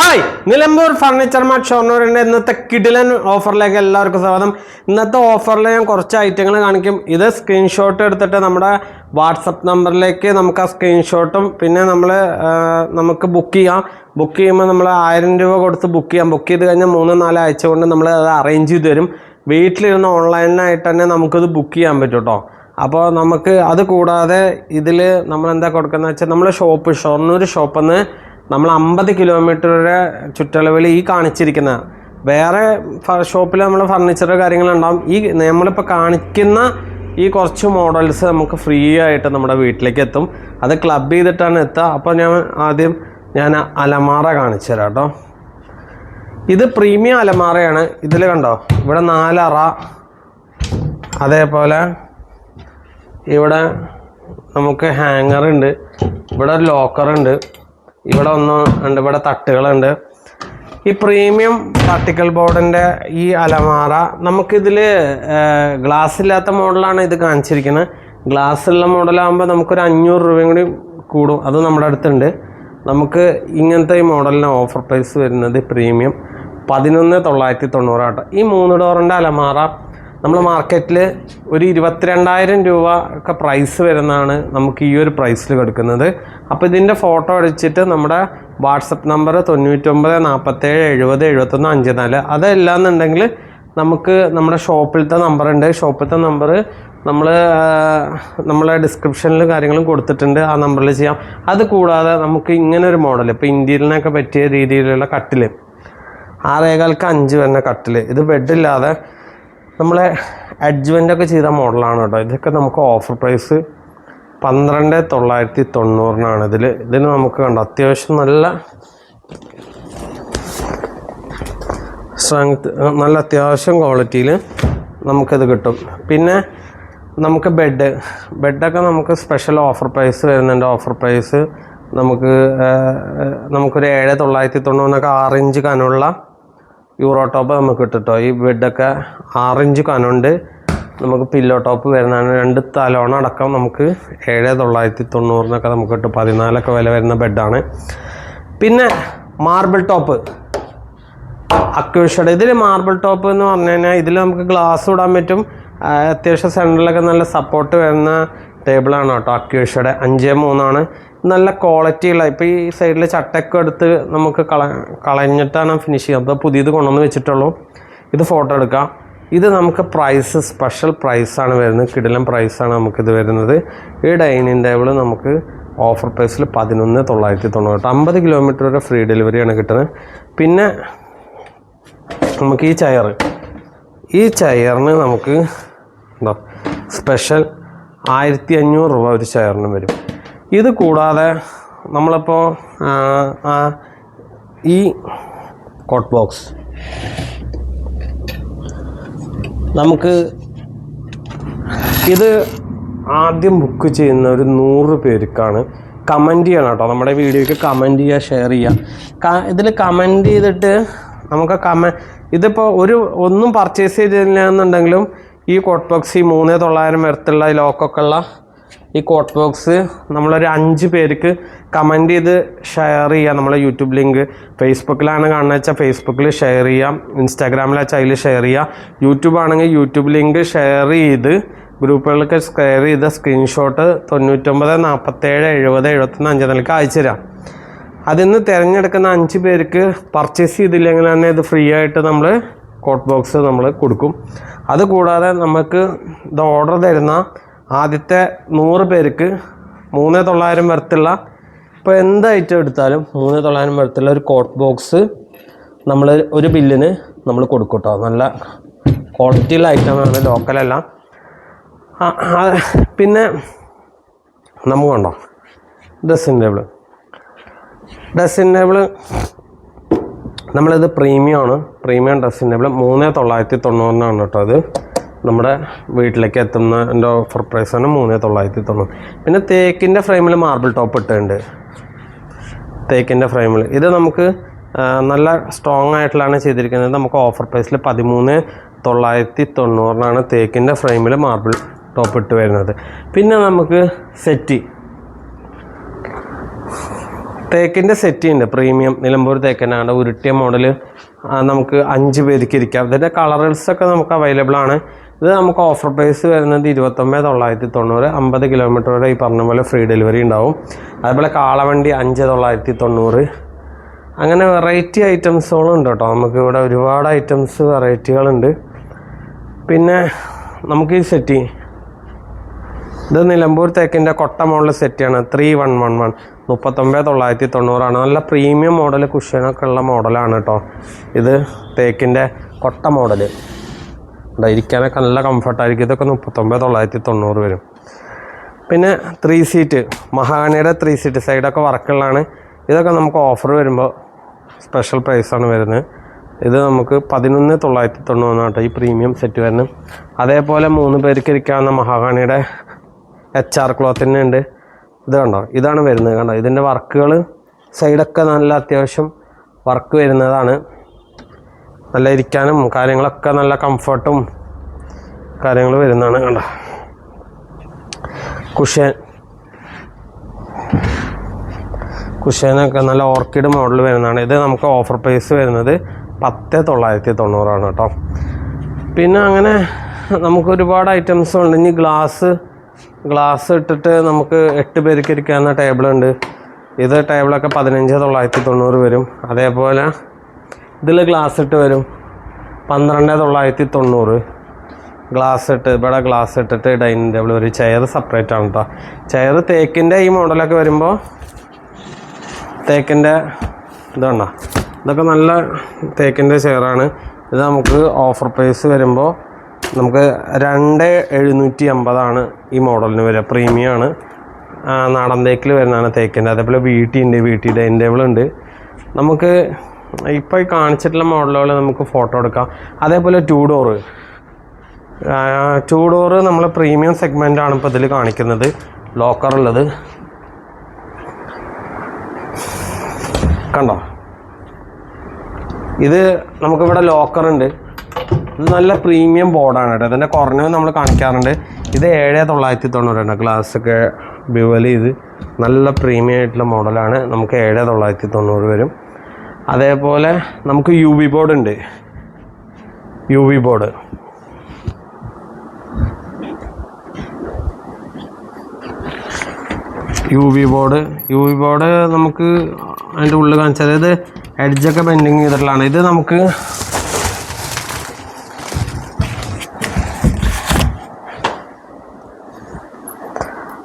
Hi Nilambur furniture mart ഷൊർണൂരിന്റെ ഇന്നത്തെ കിഡിലൻ ഓഫറിലേക്ക് എല്ലാവർക്കും സ്വാഗതം. ഇന്നത്തെ ഓഫറിൽ ഞാൻ കുറച്ച് ഐറ്റങ്ങൾ കാണിക്കും. ഇത് സ്ക്രീൻഷോട്ട് എടുത്തിട്ട് നമ്മുടെ വാട്സപ്പ് നമ്പറിലേക്ക് നമുക്ക് ആ സ്ക്രീൻഷോട്ടും പിന്നെ നമ്മൾ നമുക്ക് ബുക്ക് ചെയ്യാം. ബുക്ക് ചെയ്യുമ്പോൾ നമ്മൾ ആയിരം രൂപ കൊടുത്ത് ബുക്ക് ചെയ്യാം. ബുക്ക് ചെയ്ത് കഴിഞ്ഞാൽ മൂന്ന് നാല് ആഴ്ച കൊണ്ട് നമ്മൾ അത് അറേഞ്ച് ചെയ്ത് തരും. വീട്ടിലിരുന്ന് ഓൺലൈനായിട്ട് തന്നെ നമുക്കത് ബുക്ക് ചെയ്യാൻ പറ്റും കേട്ടോ. അപ്പോൾ നമുക്ക് അത് കൂടാതെ ഇതിൽ നമ്മൾ എന്താ കൊടുക്കുന്നത് വെച്ചാൽ നമ്മൾ ഷോപ്പ് ഷൊർണൂർ നിന്ന് നമ്മൾ അമ്പത് കിലോമീറ്ററുടെ ചുറ്റളവിൽ ഈ കാണിച്ചിരിക്കുന്ന വേറെ ഷോപ്പിൽ നമ്മൾ ഫർണിച്ചർ കാര്യങ്ങളുണ്ടാവും. ഈ നമ്മളിപ്പോൾ കാണിക്കുന്ന ഈ കുറച്ച് മോഡൽസ് നമുക്ക് ഫ്രീ ആയിട്ട് നമ്മുടെ വീട്ടിലേക്ക് എത്തും അത് ക്ലബ് ചെയ്തിട്ടാണ് എത്തുക അപ്പോൾ ഞാൻ ആദ്യം ഞാൻ അലമാറ കാണിച്ചു തരാം കേട്ടോ. ഇത് പ്രീമിയം അലമാറയാണ്. ഇതിൽ കണ്ടോ? ഇവിടെ നാലറ. അതേപോലെ ഇവിടെ നമുക്ക് ഹാങ്ങർ ഉണ്ട്. ഇവിടെ ലോക്കറുണ്ട് ഇവിടെ ഒന്ന് ഉണ്ട് ഇവിടെ തട്ടുകളുണ്ട്. ഈ പ്രീമിയം പാർട്ടിക്കൽ ബോർഡിന്റെ ഈ അലമാറ നമുക്കിതിൽ ഗ്ലാസ് ഇല്ലാത്ത മോഡലാണ് ഇത് കാണിച്ചിരിക്കുന്നത്. ഗ്ലാസ് ഉള്ള മോഡലാകുമ്പോൾ നമുക്കൊരു അഞ്ഞൂറ് രൂപയും കൂടി കൂടും. അത് നമ്മുടെ അടുത്തുണ്ട്. നമുക്ക് ഇങ്ങനത്തെ ഈ മോഡലിന് ഓഫർ പ്രൈസ് വരുന്നത് പ്രീമിയം പതിനൊന്ന് തൊള്ളായിരത്തി തൊണ്ണൂറാട്ടോ ഈ മൂന്ന് ഡോറിന്റെ അലമാറ നമ്മൾ മാർക്കറ്റിൽ ഒരു ഇരുപത്തിരണ്ടായിരം രൂപ ഒക്കെ പ്രൈസ് വരുന്നതാണ് നമുക്ക് ഈ ഒരു പ്രൈസിൽ കൊടുക്കുന്നത്. അപ്പോൾ ഇതിന്റെ ഫോട്ടോ അടിച്ചിട്ട് നമ്മുടെ വാട്സപ്പ് നമ്പർ തൊണ്ണൂറ്റൊമ്പത് നാൽപ്പത്തേഴ് എഴുപത് എഴുപത്തൊന്ന് അഞ്ച് നാല് അതല്ല എന്നുണ്ടെങ്കിൽ നമുക്ക് നമ്മുടെ ഷോപ്പിലത്തെ നമ്പറുണ്ട് ഷോപ്പിലത്തെ നമ്പർ നമ്മൾ നമ്മളെ ഡിസ്ക്രിപ്ഷനിൽ കാര്യങ്ങളും കൊടുത്തിട്ടുണ്ട്. ആ നമ്പറിൽ ചെയ്യാം. അത് കൂടാതെ നമുക്ക് ഇങ്ങനെ ഒരു മോഡൽ ഇപ്പോൾ ഇന്ത്യയിലിനൊക്കെ പറ്റിയ രീതിയിലുള്ള കട്ടിൽ ആറേകാൽക്ക് അഞ്ച് വരുന്ന കട്ടിൽ ഇത് ബെഡില്ലാതെ നമ്മളെ ഒക്കെ ചെയ്ത മോഡലാണ് കേട്ടോ. ഇതൊക്കെ നമുക്ക് ഓഫർ പ്രൈസ് പന്ത്രണ്ട് തൊള്ളായിരത്തി തൊണ്ണൂറിനാണ്. ഇതിൽ ഇതിന് നമുക്ക് കണ്ടോ അത്യാവശ്യം നല്ല സ്ട്രെങ്ത് നല്ല അത്യാവശ്യം ക്വാളിറ്റിയിൽ നമുക്കിത് കിട്ടും. പിന്നെ നമുക്ക് ബെഡ് ബെഡൊക്കെ നമുക്ക് സ്പെഷ്യൽ ഓഫർ പ്രൈസ് വരുന്നുണ്ട്. ഓഫർ പ്രൈസ് നമുക്ക് നമുക്കൊരു ഏഴ് തൊള്ളായിരത്തി തൊണ്ണൂറിനൊക്കെ ആറ് ഇഞ്ച് കനമുള്ള യൂറോ ടോപ്പ് നമുക്ക് കിട്ടും ഈ ബെഡൊക്കെ ആറിഞ്ച് കനുണ്ട്. നമുക്ക് പില്ലോ ടോപ്പ് വരുന്നതാണ്. രണ്ട് തലോണ അടക്കം നമുക്ക് ഏഴ് തൊള്ളായിരത്തി തൊണ്ണൂറിനൊക്കെ നമുക്ക് കിട്ടും. പതിനാലൊക്കെ വില വരുന്ന ബെഡാണ് പിന്നെ മാർബിൾ ടോപ്പ് അക്വേഷയുടെ ഇതിൽ മാർബിൾ ടോപ്പ് എന്ന് പറഞ്ഞു കഴിഞ്ഞാൽ ഇതിൽ നമുക്ക് ഗ്ലാസ് ഇടാൻ പറ്റും. അത്യാവശ്യം സെന്ററിലൊക്കെ നല്ല സപ്പോർട്ട് വരുന്ന ടേബിളാണ് കേട്ടോ അക്യൂഷയുടെ. അഞ്ച് മൂന്നാണ്. നല്ല ക്വാളിറ്റിയുള്ള ഇപ്പോൾ ഈ സൈഡിൽ ചട്ടയൊക്കെ എടുത്ത് നമുക്ക് കള കളഞ്ഞിട്ടാണ് ഫിനിഷ് ചെയ്യുക. അപ്പോൾ പുതിയത് കൊണ്ടുവന്ന് വെച്ചിട്ടുള്ളൂ. ഇത് ഫോട്ടോ എടുക്കാം. ഇത് നമുക്ക് പ്രൈസ് സ്പെഷ്യൽ പ്രൈസാണ് വരുന്നത്. കിടിലം പ്രൈസാണ് നമുക്കിത് വരുന്നത്. ഈ ഡൈനിങ് ടേബിൾ നമുക്ക് ഓഫർ പ്രൈസിൽ പതിനൊന്ന് തൊള്ളായിരത്തി തൊണ്ണൂറ് അമ്പത് കിലോമീറ്റർ വരെ ഫ്രീ ഡെലിവറിയാണ് കിട്ടുന്നത്. പിന്നെ നമുക്ക് ഈ ചെയർ ഈ ചെയറിന് നമുക്ക് എന്താ സ്പെഷ്യൽ ആയിരത്തി അഞ്ഞൂറ് രൂപ ഒരു ഷെയറിന് വരും. ഇത് കൂടാതെ നമ്മളിപ്പോൾ ഈ കോട്ട് ബോക്സ് നമുക്ക് ഇത് ആദ്യം ബുക്ക് ചെയ്യുന്ന ഒരു നൂറ് പേർക്കാണ് കമന്റ് ചെയ്യണം കേട്ടോ. നമ്മുടെ വീഡിയോയ്ക്ക് കമന്റ് ചെയ്യുക ഷെയർ ചെയ്യുക. ഇതിൽ കമന്റ് ചെയ്തിട്ട് നമുക്ക് കമ ഇതിപ്പോൾ ഒരു ഒന്നും പർച്ചേസ് ചെയ്തില്ല എന്നുണ്ടെങ്കിലും ഈ കോട്ട് ബോക്സ് ഈ മൂന്ന് തൊള്ളായിരം വരത്തുള്ള ലോക്കൊക്കെ ഉള്ള ഈ കോട്ട് ബോക്സ് നമ്മളൊരു അഞ്ച് പേർക്ക് കമന്റ് ചെയ്ത് ഷെയർ ചെയ്യാം. നമ്മളെ യൂട്യൂബ് ലിങ്ക് ഫേസ്ബുക്കിലാണ് കാണുന്നത് വെച്ചാൽ ഫേസ്ബുക്കിൽ ഷെയർ ചെയ്യാം. ഇൻസ്റ്റാഗ്രാമിൽ വെച്ചാൽ അതിൽ ഷെയർ ചെയ്യാം. യൂട്യൂബ് ആണെങ്കിൽ യൂട്യൂബ് ലിങ്ക് ഷെയർ ചെയ്ത് ഗ്രൂപ്പുകൾക്ക് ഷെയർ ചെയ്ത സ്ക്രീൻഷോട്ട് തൊണ്ണൂറ്റൊമ്പത് നാൽപ്പത്തേഴ് എഴുപത് എഴുപത്തൊന്ന് അഞ്ച് നിലയ്ക്ക് അയച്ചു തരാം. അതിൽ നിന്ന് തിരഞ്ഞെടുക്കുന്ന അഞ്ച് പേർക്ക് പർച്ചേസ് ചെയ്തില്ലെങ്കിൽ തന്നെ ഇത് ഫ്രീ ആയിട്ട് നമ്മൾ കോട്ട് ബോക്സ് നമ്മൾ കൊടുക്കും. അതുകൂടാതെ നമുക്ക് ഇത് ഓർഡർ തരുന്ന ആദ്യത്തെ നൂറ് പേർക്ക് മൂന്ന് തൊള്ളായിരം വരത്തുള്ള ഇപ്പോൾ എന്ത് ഐറ്റം എടുത്താലും മൂന്ന് തൊള്ളായിരം വരത്തുള്ള ഒരു കോട്ട് ബോക്സ് നമ്മൾ ഒരു ബില്ലിന് നമ്മൾ കൊടുക്കും കേട്ടോ നല്ല ക്വാളിറ്റിയുള്ള ഐറ്റമാണ് ലോക്കലല്ല പിന്നെ നമുക്ക് കണ്ടോ ഡ്രസ്സിങ് ടേബിൾ ഡ്രസ്സിങ് നമ്മളിത് പ്രീമിയം ആണ് പ്രീമിയം ഡ്രസ്സിന്റെ മൂന്ന് തൊള്ളായിരത്തി തൊണ്ണൂറിനാണ് കേട്ടോ അത്. നമ്മുടെ വീട്ടിലേക്ക് എത്തുന്നതിന്റെ ഓഫർ പ്രൈസാണ് മൂന്ന് തൊള്ളായിരത്തി തൊണ്ണൂറ് പിന്നെ തേക്കിന്റെ ഫ്രെയിമിൽ മാർബിൾ ടോപ്പ് ഇട്ടുണ്ട് തേക്കിന്റെ ഫ്രെയിമിൽ ഇത് നമുക്ക് നല്ല സ്ട്രോങ് ആയിട്ടുള്ളതാണ് ചെയ്തിരിക്കുന്നത്. നമുക്ക് ഓഫർ പ്രൈസിൽ പതിമൂന്ന് തൊള്ളായിരത്തി തൊണ്ണൂറിനാണ് തേക്കിന്റെ ഫ്രെയിമിൽ മാർബിൾ ടോപ്പ് ഇട്ട് വരുന്നത്. പിന്നെ നമുക്ക് സെറ്റി. തേക്കിന്റെ സെറ്റ് ഉണ്ട്. പ്രീമിയം നിലമ്പൂർ തേക്കനാണ് ഉരുട്ടിയ മോഡൽ നമുക്ക് അഞ്ച് പേർക്ക് ഇരിക്കാം. ഇതിന്റെ കളറൽസൊക്കെ നമുക്ക് അവൈലബിൾ ആണ്. ഇത് നമുക്ക് ഓഫർ പ്രൈസ് വരുന്നത് ഇരുപത്തൊമ്പത് തൊള്ളായിരത്തി തൊണ്ണൂറ്. അമ്പത് കിലോമീറ്റർ വരെ ഈ പറഞ്ഞ പോലെ ഫ്രീ ഡെലിവറി ഉണ്ടാവും. അതുപോലെ കാളവണ്ടി അഞ്ച് തൊള്ളായിരത്തി തൊണ്ണൂറ്. അങ്ങനെ വെറൈറ്റി ഐറ്റംസുകളും ഉണ്ട് കേട്ടോ. നമുക്ക് ഇവിടെ ഒരുപാട് ഐറ്റംസ് വെറൈറ്റികളുണ്ട് പിന്നെ നമുക്ക് ഈ സെറ്റ് ഇത് നിലമ്പൂർ തേക്കിന്റെ കൊട്ട മോഡൽ സെറ്റാണ് ത്രീ വൺ വൺ വൺ മുപ്പത്തൊമ്പത് തൊള്ളായിരത്തി തൊണ്ണൂറാണ്. നല്ല പ്രീമിയം മോഡൽ കുഷ്യനൊക്കെ ഉള്ള മോഡലാണ് കേട്ടോ ഇത് തേക്കിന്റെ കൊട്ട മോഡൽ ഇരിക്കാനൊക്കെ നല്ല കംഫർട്ടായിരിക്കും ഇതൊക്കെ മുപ്പത്തൊമ്പത് തൊള്ളായിരത്തി തൊണ്ണൂറ് വരും. പിന്നെ ത്രീ സീറ്റ് മഹാഗണിയുടെ ത്രീ സീറ്റ് സൈഡൊക്കെ വർക്കുള്ളതാണ്. ഇതൊക്കെ നമുക്ക് ഓഫർ വരുമ്പോൾ സ്പെഷ്യൽ പ്രൈസാണ് വരുന്നത്. ഇത് നമുക്ക് പതിനൊന്ന് തൊള്ളായിരത്തി തൊണ്ണൂറ് ഈ പ്രീമിയം സെറ്റ് വരുന്നത്. അതേപോലെ മൂന്ന് പേർക്ക് ഇരിക്കാവുന്ന മഹാഗണിയുടെ എച്ച് ആർ ക്ലോത്തിന്റെ ഉണ്ട് ഇത് കണ്ടോ? ഇതാണ് വരുന്നത് കണ്ടോ? ഇതിന്റെ വർക്കുകൾ സൈഡൊക്കെ നല്ല അത്യാവശ്യം വർക്ക് വരുന്നതാണ്. നല്ല ഇരിക്കാനും കാര്യങ്ങളൊക്കെ നല്ല കംഫർട്ടും കാര്യങ്ങൾ വരുന്നതാണ് കണ്ടോ? കുഷ്യൻ കുഷ്യനൊക്കെ നല്ല ഓർക്കിഡ് മോഡൽ വരുന്നതാണ്. ഇത് നമുക്ക് ഓഫർ പ്രൈസ് വരുന്നത് പത്ത് തൊള്ളായിരത്തി തൊണ്ണൂറാണ് കേട്ടോ. പിന്നെ അങ്ങനെ നമുക്ക് ഒരുപാട് ഐറ്റംസ് ഉണ്ട്. ഇനി ഗ്ലാസ് ഗ്ലാസ് ഇട്ടിട്ട് നമുക്ക് എട്ട് പേർക്ക് ഇരിക്കാവുന്ന ടേബിളുണ്ട് ഇത് ടേബിളൊക്കെ പതിനഞ്ച് തൊള്ളായിരത്തി തൊണ്ണൂറ് വരും. അതേപോലെ ഇതിൽ ഗ്ലാസ് ഇട്ട് വരും. പന്ത്രണ്ട് തൊള്ളായിരത്തി തൊണ്ണൂറ്. ഗ്ലാസ് ഇട്ട് ഇവിടെ ഗ്ലാസ് ഇട്ടിട്ട് ഡൈനിങ് ടേബിൾ വരും ചെയർ സെപ്പറേറ്റ് ആണ് കേട്ടോ ചെയർ തേക്കിന്റെ ഈ മോഡലൊക്കെ വരുമ്പോൾ തേക്കിന്റെ ഇതുണ്ടോ ഇതൊക്കെ നല്ല തേക്കിന്റെ ചെയറാണ് ഇത് നമുക്ക് ഓഫർ പ്രൈസ് വരുമ്പോൾ നമുക്ക് രണ്ട് എഴുന്നൂറ്റി അമ്പതാണ് ഈ മോഡലിന് വരിക. പ്രീമിയം ആണ്. നാടൻ തേക്കിൽ വരുന്നതാണ് തേക്കിന്റെ അതേപോലെ വീട്ടി ഉണ്ട് വീട്ടി ഡൈനിങ് ടേബിൾ ഉണ്ട്. നമുക്ക് ഇപ്പോൾ കാണിച്ചിട്ടുള്ള മോഡലുകൾ നമുക്ക് ഫോട്ടോ എടുക്കാം. അതേപോലെ ടൂ ഡോറ് ടൂ ഡോറ് നമ്മൾ പ്രീമിയം സെഗ്മെന്റ് ആണ് ഇപ്പോൾ ഇതിൽ കാണിക്കുന്നത്. ലോക്കർ ഉള്ളത്. കണ്ടോ? ഇത് നമുക്കിവിടെ ലോക്കർ ഉണ്ട്. ഇത് നല്ല പ്രീമിയം ബോർഡാണ് കേട്ടോ. ഇതിന്റെ കുറഞ്ഞത് നമ്മൾ കാണിക്കാറുണ്ട്. ഇത് ഏഴ് തൊള്ളായിരത്തി തൊണ്ണൂറാണ് ഗ്ലാസ് ഒക്കെ ബിവൽ ചെയ്ത് നല്ല പ്രീമിയം ആയിട്ടുള്ള മോഡലാണ് നമുക്ക് ഏഴ് തൊള്ളായിരത്തി തൊണ്ണൂറ് വരും. അതേപോലെ നമുക്ക് യു വി ബോർഡ് ഉണ്ട്. U V board U V board U V board നമുക്ക് അതിന്റെ ഉള്ളിൽ കാണിച്ചത് ഇത് എഡ്ജൊക്കെ പെൻഡിങ് ചെയ്തിട്ടുള്ളതാണ്. ഇത് നമുക്ക്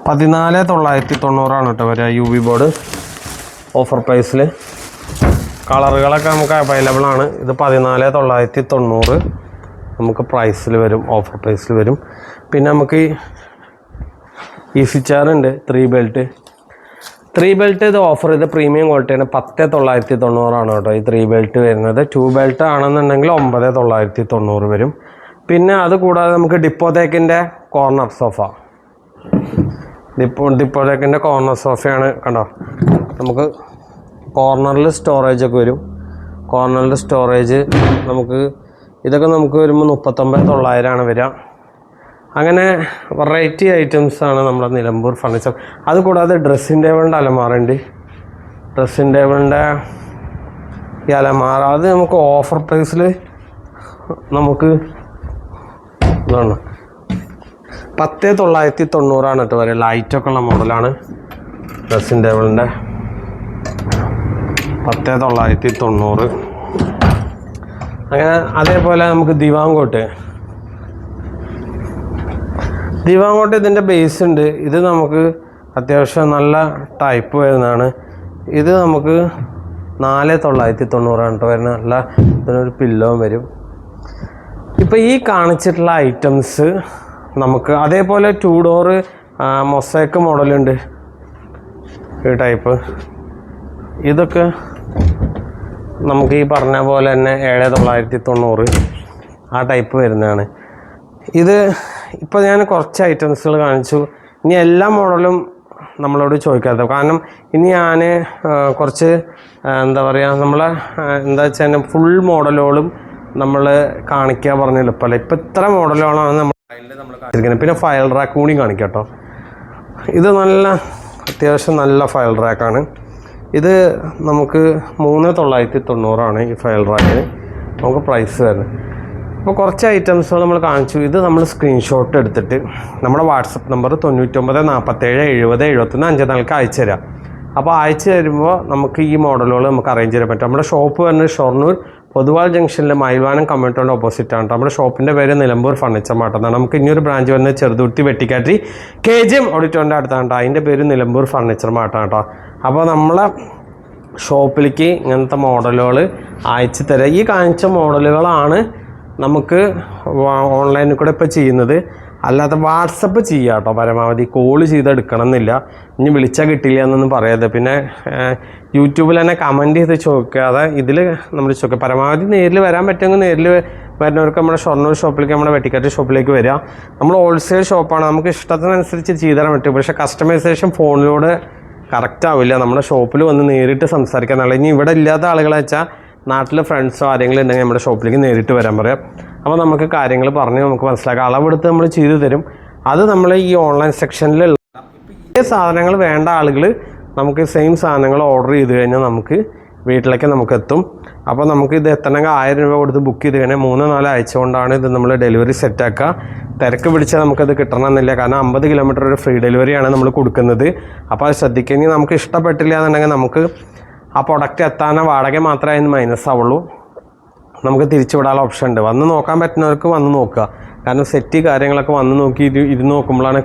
പതിനാല് തൊള്ളായിരത്തി തൊണ്ണൂറാണ് കേട്ടോ വരിക യു വി ബോർഡ് ഓഫർ പ്രൈസിൽ കളറുകളൊക്കെ നമുക്ക് അവൈലബിൾ ആണ്. ഇത് പതിനാല് തൊള്ളായിരത്തി തൊണ്ണൂറ് നമുക്ക് പ്രൈസിൽ വരും ഓഫർ പ്രൈസിൽ വരും. പിന്നെ നമുക്ക് ഈസി ചെയർ ഉണ്ട് ത്രീ ബെൽറ്റ് ത്രീ ബെൽറ്റ് ഇത് ഓഫർ ചെയ്ത് പ്രീമിയം ക്വാളിറ്റിയാണ് പത്ത് തൊള്ളായിരത്തി തൊണ്ണൂറാണ് കേട്ടോ ഈ ത്രീ ബെൽറ്റ് വരുന്നത്. ടു ബെൽറ്റ് ആണെന്നുണ്ടെങ്കിൽ ഒമ്പത് തൊള്ളായിരത്തി തൊണ്ണൂറ് വരും. പിന്നെ അത് കൂടാതെ നമുക്ക് ഡിപ്പോതേക്കിന്റെ കോർണർ സോഫ ഡിപ്പോ ഡിപ്പോതേക്കിന്റെ കോർണർ സോഫയാണ് കണ്ടോ? നമുക്ക് കോർണറിൽ സ്റ്റോറേജ് ഒക്കെ വരും. കോർണറിൽ സ്റ്റോറേജ് നമുക്ക് ഇതൊക്കെ നമുക്ക് വരുമ്പോൾ മുപ്പത്തൊമ്പത് തൊള്ളായിരമാണ് വരിക. അങ്ങനെ വെറൈറ്റി ഐറ്റംസ് ആണ് നമ്മുടെ നിലമ്പൂർ ഫർണിച്ചർ അതുകൂടാതെ ഡ്രസ്സിങ് ടേബിളിന്റെ അലമാറുണ്ട് ഡ്രസ്സിങ് ടേബിളിന്റെ ഈ അലമാറ അത് നമുക്ക് ഓഫർ പ്രൈസിൽ നമുക്ക് ഇതാണ്. പത്ത് തൊള്ളായിരത്തി തൊണ്ണൂറാണ് കേട്ടോ വരെ ലൈറ്റൊക്കെ ഉള്ള മോഡലാണ് ഡ്രസ്സിങ് ടേബിളിന്റെ. പത്ത് തൊള്ളായിരത്തി തൊണ്ണൂറ് അങ്ങനെ അതേപോലെ നമുക്ക് ദിവാങ്കോട്ട്. ദിവാങ്കോട്ട് ഇതിന്റെ ബേസ് ഉണ്ട്. ഇത് നമുക്ക് അത്യാവശ്യം നല്ല ടൈപ്പ് വരുന്നതാണ്. ഇത് നമുക്ക് നാല് തൊള്ളായിരത്തി തൊണ്ണൂറാണ് കേട്ടോ വരുന്നത് നല്ല ഇതിനൊരു പില്ലോം വരും. ഇപ്പോൾ ഈ കാണിച്ചിട്ടുള്ള ഐറ്റംസ് നമുക്ക് അതേപോലെ ടു ഡോറ് മൊസൈക്ക് മോഡലുണ്ട് ഈ ടൈപ്പ് ഇതൊക്കെ നമുക്ക് ഈ പറഞ്ഞ പോലെ തന്നെ ഏഴ് തൊള്ളായിരത്തി തൊണ്ണൂറ് ആ ടൈപ്പ് വരുന്നതാണ്. ഇത് ഇപ്പോൾ ഞാൻ കുറച്ച് ഐറ്റംസുകൾ കാണിച്ചു. ഇനി എല്ലാ മോഡലും നമ്മളോട് ചോദിക്കാത്ത കാരണം ഇനി ഞാൻ കുറച്ച് എന്താ പറയുക നമ്മളെ എന്താ വെച്ചാൽ ഫുൾ മോഡലുകളും നമ്മൾ കാണിക്കുക പറഞ്ഞ എളുപ്പമല്ല ഇപ്പം ഇത്ര മോഡലുകളാണ് നമ്മൾ പിന്നെ ഫയൽ റാക്ക് കൂടി കാണിക്കാം ഇത് നല്ല അത്യാവശ്യം നല്ല ഫയൽ റാക്കാണ് ഇത് നമുക്ക് മൂന്ന് തൊള്ളായിരത്തി തൊണ്ണൂറാണ് ഈ ഫയൽ റാക്കിന് നമുക്ക് പ്രൈസ് വരുന്നത്. അപ്പോൾ കുറച്ച് ഐറ്റംസുകൾ നമ്മൾ കാണിച്ചു. ഇത് നമ്മൾ സ്ക്രീൻഷോട്ട് എടുത്തിട്ട് നമ്മുടെ വാട്സപ്പ് നമ്പർ തൊണ്ണൂറ്റൊമ്പത് നാൽപ്പത്തേഴ് എഴുപത് എഴുപത്തൊന്ന് അഞ്ച് നാൾക്ക് അയച്ചു തരാം. അപ്പോൾ അയച്ചു തരുമ്പോൾ നമുക്ക് ഈ മോഡലുകൾ നമുക്ക് അറേഞ്ച് ചെയ്യാൻ പറ്റും. നമ്മുടെ ഷോപ്പ് വരുന്നത് ഷൊർണൂർ പൊതുവാൾ ജംഗ്ഷനിലെ മയിൽവാനം കമ്മ്യൂണിറ്റിയുടെ ഓപ്പോസിറ്റ് ആണ് നമ്മുടെ ഷോപ്പിന്റെ പേര് നിലമ്പൂർ ഫർണിച്ചർ മാട്ടെന്നാണ് നമുക്ക് ഇനിയൊരു ബ്രാഞ്ച് വരുന്നത് Cheruthuruthy Vettikattiri K G M ഓഡിറ്റോറിന്റെ അടുത്താണ് കേട്ടോ അതിന്റെ പേര് നിലമ്പൂർ ഫർണിച്ചർ മാട്ടാണ് കേട്ടോ അപ്പോൾ നമ്മളെ ഷോപ്പിലേക്ക് ഇങ്ങനത്തെ മോഡലുകൾ അയച്ചു തരാം. ഈ കാണിച്ച മോഡലുകളാണ് നമുക്ക് ഓൺലൈനിൽ കൂടെ ഇപ്പോൾ ചെയ്യുന്നത്. അല്ലാതെ വാട്സപ്പ് ചെയ്യുക കേട്ടോ പരമാവധി കോൾ ചെയ്തെടുക്കണം എന്നില്ല ഇനി വിളിച്ചാൽ കിട്ടില്ല എന്നൊന്നും പറയാതെ. പിന്നെ യൂട്യൂബിൽ തന്നെ കമന്റ് ചെയ്ത് ചോദിക്കുക. ചോദിക്കാതെ ഇതിൽ നമ്മൾ ചോദിക്കുക. പരമാവധി നേരിൽ വരാൻ പറ്റുമെങ്കിൽ നേരിൽ വരുന്നവർക്ക് നമ്മുടെ ഷൊർണൂർ ഷോപ്പിലേക്ക് നമ്മുടെ വെട്ടിക്കാട്ട് ഷോപ്പിലേക്ക് വരിക. നമ്മൾ ഹോൾസെയിൽ ഷോപ്പാണ്. നമുക്ക് ഇഷ്ടത്തിനനുസരിച്ച് ചെയ്തു തരാൻ പറ്റും. പക്ഷേ കസ്റ്റമൈസേഷൻ ഫോണിലൂടെ കറക്റ്റ് ആവില്ല. നമ്മുടെ ഷോപ്പിൽ വന്ന് നേരിട്ട് സംസാരിക്കാൻ. ഇനി ഇവിടെ ഇല്ലാത്ത ആളുകളെ വെച്ചാൽ നാട്ടിലെ ഫ്രണ്ട്സോ ആരെങ്കിലും ഉണ്ടെങ്കിൽ നമ്മുടെ ഷോപ്പിലേക്ക് നേരിട്ട് വരാൻ പറയാം. അപ്പോൾ നമുക്ക് കാര്യങ്ങൾ പറഞ്ഞ് നമുക്ക് മനസ്സിലാക്കാം. അളവെടുത്ത് നമ്മൾ ചെയ്തു തരും. അത് നമ്മൾ ഈ ഓൺലൈൻ സെക്ഷനിലുള്ള ഇതേ സാധനങ്ങൾ വേണ്ട ആളുകൾ നമുക്ക് സെയിം സാധനങ്ങൾ ഓർഡർ ചെയ്ത് കഴിഞ്ഞാൽ നമുക്ക് വീട്ടിലേക്ക് നമുക്ക് എത്തും. അപ്പോൾ നമുക്ക് ഇത് എത്തണമെങ്കിൽ ആയിരം രൂപ കൊടുത്ത് ബുക്ക് ചെയ്ത് കഴിഞ്ഞാൽ മൂന്ന് നാല് ആഴ്ച കൊണ്ടാണ് ഇത് നമ്മൾ ഡെലിവറി സെറ്റാക്കുക തിരക്ക് പിടിച്ചാൽ നമുക്കത് കിട്ടണമെന്നില്ല. കാരണം അമ്പത് കിലോമീറ്റർ ഒരു ഫ്രീ ഡെലിവറിയാണ് നമ്മൾ കൊടുക്കുന്നത്. അപ്പോൾ അത് ശ്രദ്ധിക്കുക. നമുക്ക് ഇഷ്ടപ്പെട്ടില്ല എന്നുണ്ടെങ്കിൽ നമുക്ക് ആ പ്രൊഡക്റ്റ് എത്താൻ വാടക മാത്രമേ അതിന് മൈനസ് ആവുള്ളൂ. നമുക്ക് തിരിച്ചുവിടാനുള്ള ഓപ്ഷൻ ഉണ്ട്. വന്ന് നോക്കാൻ പറ്റുന്നവർക്ക് വന്ന് നോക്കുക. കാരണം സെറ്റ് കാര്യങ്ങളൊക്കെ വന്ന് നോക്കി ഇത് ഇത് നോക്കുമ്പോഴാണ്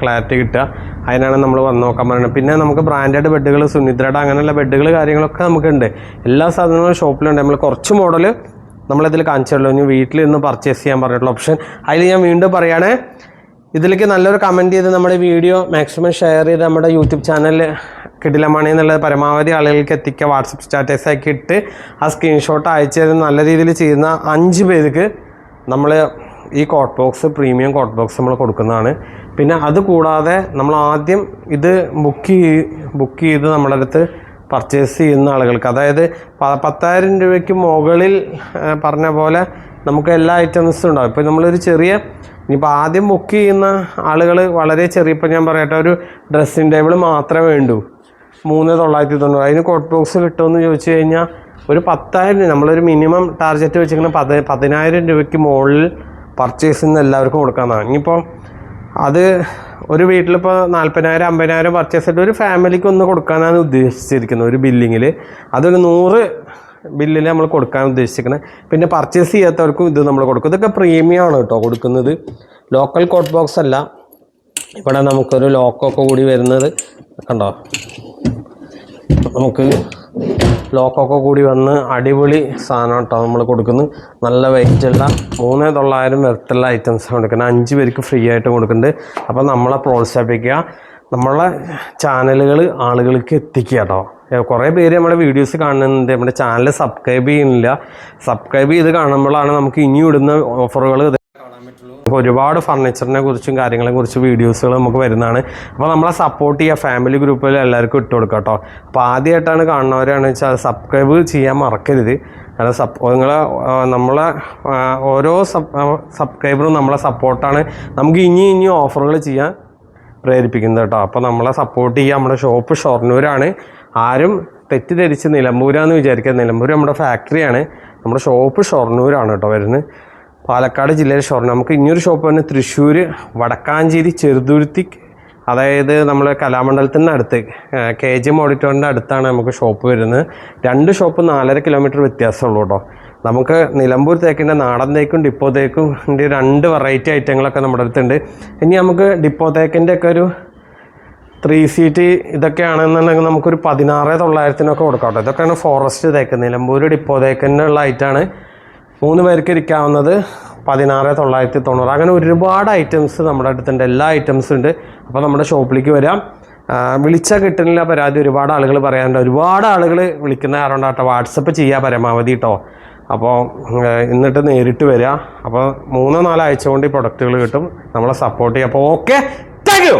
ക്ലാരിറ്റി കിട്ടുക. അതിനാണ് നമ്മൾ വന്ന് നോക്കാൻ പറയുന്നത്. പിന്നെ നമുക്ക് ബ്രാൻഡഡ് ബെഡുകൾ സുനിദ്രയുടെ അങ്ങനെയുള്ള ബെഡുകൾ കാര്യങ്ങളൊക്കെ നമുക്കുണ്ട്. എല്ലാ സാധനങ്ങളും ഷോപ്പിലുണ്ട് നമ്മൾ കുറച്ച് മോഡൽ നമ്മളിതിൽ കാണിച്ചുള്ളൂ ഇനി വീട്ടിൽ നിന്ന് പർച്ചേസ് ചെയ്യാൻ പറഞ്ഞിട്ടുള്ള ഓപ്ഷൻ അതിൽ ഞാൻ വീണ്ടും പറയുകയാണേ ഇതിലേക്ക് നല്ലൊരു കമന്റ് ചെയ്ത് നമ്മുടെ വീഡിയോ മാക്സിമം ഷെയർ ചെയ്ത് നമ്മുടെ യൂട്യൂബ് ചാനലിൽ കിടിലമണി എന്നുള്ളത് പരമാവധി ആളുകൾക്ക് എത്തിക്കുക വാട്സപ്പ് സ്റ്റാറ്റസ് ആക്കി ഇട്ട് ആ സ്ക്രീൻഷോട്ട് അയച്ചു നല്ല രീതിയിൽ ചെയ്യുന്ന അഞ്ച് പേർക്ക് നമ്മൾ ഈ cot box premium cot box നമ്മൾ കൊടുക്കുന്നതാണ്. പിന്നെ അത് കൂടാതെ നമ്മൾ ആദ്യം ഇത് ബുക്ക് ചെയ്ത് ബുക്ക് ചെയ്ത് നമ്മുടെ അടുത്ത് പർച്ചേസ് ചെയ്യുന്ന ആളുകൾക്ക് അതായത് പത്തായിരം രൂപയ്ക്ക് മുകളിൽ പറഞ്ഞ പോലെ നമുക്ക് എല്ലാ ഐറ്റംസും ഉണ്ടാവും. ഇപ്പോൾ നമ്മളൊരു ചെറിയ ഇനിയിപ്പോൾ ആദ്യം ബുക്ക് ചെയ്യുന്ന ആളുകൾ വളരെ ചെറിയ ഇപ്പോൾ ഞാൻ പറയട്ടെ ഒരു ഡ്രസ്സിങ് ടേബിൾ മാത്രമേ വേണ്ടൂ. മൂന്ന് തൊള്ളായിരത്തി തൊണ്ണൂറ്. അതിന് കോട്ട് ബോക്സ് കിട്ടുമെന്ന് ചോദിച്ചു കഴിഞ്ഞാൽ ഒരു പത്തായിരം രൂപ. നമ്മളൊരു മിനിമം ടാർഗറ്റ് വെച്ചിരിക്കുന്ന പത് പതിനായിരം രൂപയ്ക്ക് മുകളിൽ പർച്ചേസ് ചെയ്യുന്ന എല്ലാവർക്കും കൊടുക്കാമെന്നാണ് ഇനിയിപ്പോൾ അത് ഒരു വീട്ടിലിപ്പോൾ നാൽപ്പതിനായിരം അമ്പതിനായിരം പർച്ചേസ് ചെയ്തിട്ട് ഒരു ഫാമിലിക്ക് ഒന്ന് കൊടുക്കാനാണ് ഉദ്ദേശിച്ചിരിക്കുന്നത് ഒരു ബില്ലിങ്ങിൽ അതൊരു നൂറ് ബില്ലിൽ നമ്മൾ കൊടുക്കാൻ ഉദ്ദേശിക്കുന്നത് പിന്നെ പർച്ചേസ് ചെയ്യാത്തവർക്കും ഇത് നമ്മൾ കൊടുക്കും. ഇതൊക്കെ പ്രീമിയം ആണ് കേട്ടോ കൊടുക്കുന്നത്. ലോക്കൽ കോട്ട് ബോക്സ് അല്ല. ഇവിടെ നമുക്കൊരു ലോക്കൊക്കെ കൂടി വരുന്നത്. കണ്ടോ? നമുക്ക് ലോക്കൊക്കെ കൂടി വന്ന് അടിപൊളി സാധനം കേട്ടോ നമ്മൾ കൊടുക്കുന്നത്. നല്ല വെയിറ്റുള്ള മൂന്ന് തൊള്ളായിരം വെറുത്തുള്ള ഐറ്റംസ് കൊടുക്കുന്നത്. അഞ്ച് പേർക്ക് ഫ്രീ ആയിട്ട് കൊടുക്കുന്നുണ്ട്. അപ്പോൾ നമ്മളെ പ്രോത്സാഹിപ്പിക്കുക. നമ്മളെ ചാനലുകൾ ആളുകൾക്ക് എത്തിക്കുക കേട്ടോ. കുറേ പേര് നമ്മുടെ വീഡിയോസ് കാണുന്നുണ്ട്. നമ്മുടെ ചാനൽ സബ്സ്ക്രൈബ് ചെയ്യുന്നില്ല. സബ്സ്ക്രൈബ് ചെയ്ത് കാണുമ്പോഴാണ് നമുക്ക് ഇനി ഇടുന്ന ഓഫറുകൾ നമുക്ക് ഒരുപാട് ഫർണിച്ചറിനെ കുറിച്ചും കാര്യങ്ങളെ കുറിച്ച് വീഡിയോസുകൾ നമുക്ക് വരുന്നതാണ്. അപ്പോൾ നമ്മളെ സപ്പോർട്ട് ചെയ്യുക ഫാമിലി ഗ്രൂപ്പിൽ എല്ലാവർക്കും ഇട്ട് കൊടുക്കുക കേട്ടോ അപ്പോൾ ആദ്യമായിട്ടാണ് കാണുന്നവരാണെന്ന് വെച്ചാൽ സബ്സ്ക്രൈബ് ചെയ്യാൻ മറക്കരുത്. കാരണം സപ്പ് നിങ്ങൾ നമ്മളെ ഓരോ സബ് സബ്സ്ക്രൈബറും നമ്മളെ സപ്പോർട്ടാണ് നമുക്ക് ഇനി ഇനി ഓഫറുകൾ ചെയ്യാൻ പ്രേരിപ്പിക്കുന്നത് കേട്ടോ അപ്പോൾ നമ്മളെ സപ്പോർട്ട് ചെയ്യുക നമ്മുടെ ഷോപ്പ് ഷൊർണൂരാണ്. ആരും തെറ്റിദ്ധരിച്ച് നിലമ്പൂരാന്ന് വിചാരിക്കുക നിലമ്പൂർ നമ്മുടെ ഫാക്ടറിയാണ് നമ്മുടെ ഷോപ്പ് ഷൊർണൂരാണ് കേട്ടോ വരുന്നത്. പാലക്കാട് ജില്ലയിലെ ഷോർണ നമുക്ക് ഇനിയൊരു ഷോപ്പ് തന്നെ തൃശ്ശൂർ വടക്കാഞ്ചേരി ചെറുതുരുത്തി അതായത് നമ്മൾ കലാമണ്ഡലത്തിന്റെ അടുത്ത് കെ ജി എം ഓഡിറ്റോറിന്റെ അടുത്താണ് നമുക്ക് ഷോപ്പ് വരുന്നത്. രണ്ട് ഷോപ്പ് നാലര കിലോമീറ്റർ വ്യത്യാസമുള്ളൂ കേട്ടോ. നമുക്ക് നിലമ്പൂർ തേക്കിന്റെ നാടൻ തേക്കും ഡിപ്പോ തേക്കും രണ്ട് വെറൈറ്റി ഐറ്റങ്ങളൊക്കെ നമ്മുടെ അടുത്തുണ്ട്. ഇനി നമുക്ക് ഡിപ്പോ തേക്കിന്റെ ഒക്കെ ഒരു ത്രീ സീറ്റ് ഇതൊക്കെയാണെന്നുണ്ടെങ്കിൽ നമുക്കൊരു പതിനാറ് തൊള്ളായിരത്തിനൊക്കെ കൊടുക്കാം കേട്ടോ. ഇതൊക്കെയാണ് ഫോറസ്റ്റ് തേക്ക്. നിലമ്പൂർ ഡിപ്പോ തേക്കിനുള്ള ഐറ്റാണ് മൂന്ന് പേർക്ക് ഇരിക്കാവുന്നത് പതിനാറ് തൊള്ളായിരത്തി തൊണ്ണൂറ്. അങ്ങനെ ഒരുപാട് ഐറ്റംസ് നമ്മുടെ അടുത്തുണ്ട്. എല്ലാ ഐറ്റംസും ഉണ്ട്. അപ്പോൾ നമ്മുടെ ഷോപ്പിലേക്ക് വരാം. വിളിച്ചാൽ കിട്ടുന്നില്ല പരാതി. ഒരുപാട് ആളുകൾ പറയാറുണ്ട്. ഒരുപാട് ആളുകൾ വിളിക്കുന്ന കാരണം കേട്ടോ വാട്സപ്പ് ചെയ്യുക പരമാവധി കേട്ടോ അപ്പോൾ എന്നിട്ട് നേരിട്ട് വരിക അപ്പോൾ മൂന്നോ നാലോ ആഴ്ച കൊണ്ട് ഈ പ്രൊഡക്റ്റുകൾ കിട്ടും. നമ്മളെ സപ്പോർട്ട് ചെയ്യുക അപ്പോൾ ഓക്കെ താങ്ക് യു